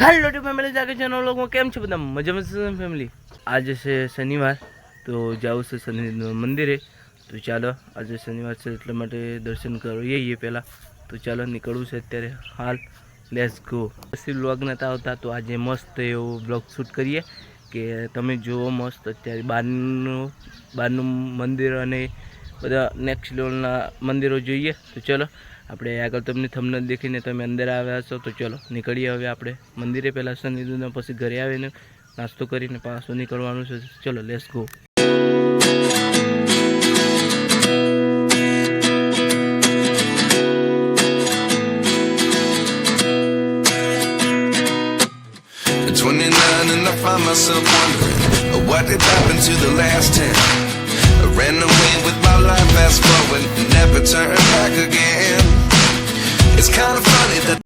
Hello two family જાગે છે લોકો કેમ છે બધા? મજામાં છે ફેમિલી આજે છે શનિવાર, તો જાવું છે શનિ, મંદિરે. તો ચાલો, આજે શનિવાર છે એટલા માટે દર્શન કરીએ પહેલાં. તો ચાલો, નીકળવું છે અત્યારે. હાલ લેસ ગો પછી બ્લોગ નતા આવતા, તો આજે મસ્ત એવો બ્લોગ શૂટ કરીએ કે તમે જુઓ મસ્ત અત્યારે બહારનું બહારનું મંદિર અને બધા નેક્સ્ટ લેવલના મંદિરો જોઈએ. તો ચલો આપણે આગળ તમને થમનલ દેખીને તમે અંદર આવ્યા છો તો ચલો નીકળીએ હવે આપણે મંદિરે પહેલાં શનિદેવના પછી ઘરે આવીને નાસ્તો કરીને પાછું નીકળવાનું છે ચલો let's go At 29 and I find myself wondering uh, what did happen to the last 10. I ran away with my life, fast forward, never turn back again.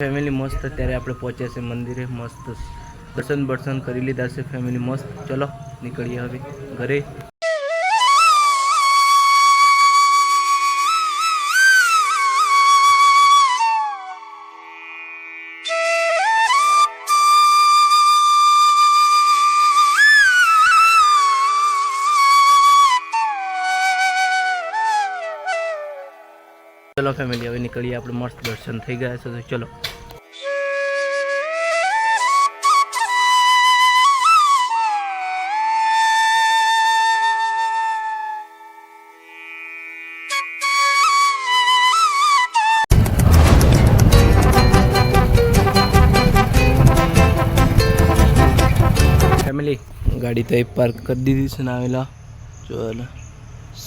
Family મસ્ત અત્યારે આપણે પહોંચ્યા છે મંદિરે. મસ્ત દર્શન બર્શન કરી લીધા છે ફેમિલી મસ્ત. ચલો, નીકળીએ હવે ઘરે. ચલો ફેમિલી હવે નીકળીએ આપણે મસ્ત દર્શન થઈ ગયા છે, તો ચલો. ફેમિલી ગાડી તો પાર્ક કરી દીધી છે ને આવેલા. ચાલો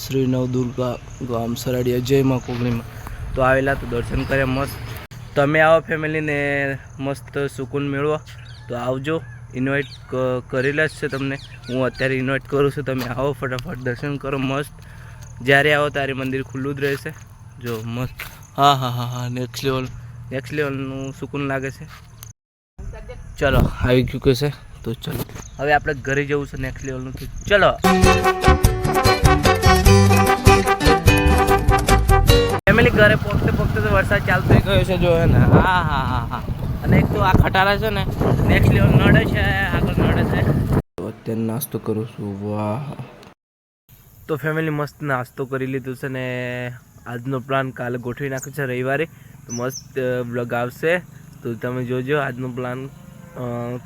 શ્રી નવદુર્ગા ગામ, સરાડિયા, જય માં કોગણીમાં. તો આવેલા, તો દર્શન કર્યા મસ્ત. તમે આવો ફેમિલીને મસ્ત સુકૂન મેળવો. તો આવજો ઇન્વાઇટ કરેલા જ છે તમને. હું અત્યારે ઇન્વાઇટ કરું છું, તમે આવો ફટાફટ, દર્શન કરો મસ્ત. જ્યારે આવો ત્યારે મંદિર ખુલ્લું જ રહેશે. જો, મસ્ત. હા હા હા હા નેક્સ્ટ લેવલ નેક્સ્ટ લેવલનું સુકૂન લાગે છે. ચલો, આવી ગયું છે? તો ચલો. હવે આપણે ઘરે જવું છે નેક્સ્ટ લેવલનું ચલો. ફેમિલી ઘરે પોગતે પોગતે તો વરસાદ ચાલતો ગયો છે, જો હા હા હા હા અને એક તો આ ખટારા છે ને, નેક્સ્ટ લેવલ નડે છે, આગળ નડે છે. અત્યારે નાસ્તો કરું છું. વાહ. તો ફેમિલી મસ્ત નાસ્તો કરી લીધું છે ને, આજનો પ્લાન કાલે ગોઠવી નાખ્યો છે રવિવારે. તો મસ્ત બ્લોગ આવશે. તો તમે જોજો, આજનો પ્લાન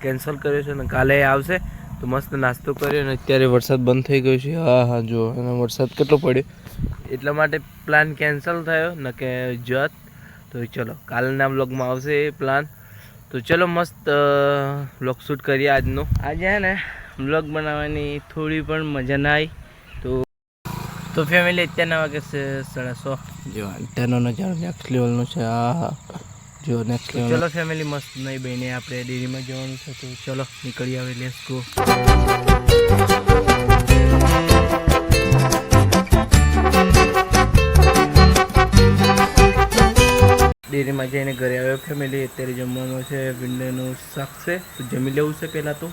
કેન્સલ કર્યો છે ને, કાલે આવશે. તો મસ્ત નાસ્તો કર્યો અને અત્યારે વરસાદ બંધ થઈ ગયો છે. હા હા, જો અને વરસાદ કેટલો પડ્યો. એટલા માટે પ્લાન કેન્સલ થયો ન કે જત. તો ચલો કાલના બ્લોગમાં આવશે એ પ્લાન તો ચલો મસ્ત બ્લોગ શૂટ કરીએ આજનો. આજે હે ને બ્લોગ બનાવવાની થોડી પણ મજા ના આવી તો તો ફેમિલી અત્યારના વાગે છે સાડા સો. જો અત્યારનો નજારો નેક્સ્ટ લેવલનો છે. હા જો નેક્સ્ટ લેવલ ચલો ફેમિલી મસ્ત નહીં બહેને આપણે ડેરીમાં જવાનું છે. તો ચલો નીકળી આવે લેસ ગો ડેરીમાં જઈને ઘરે આવ્યો. ફેમિલી અત્યારે જમવાનું છે ભીંડાનું શાક છે. તો જમી લેવું છે પહેલાં તો?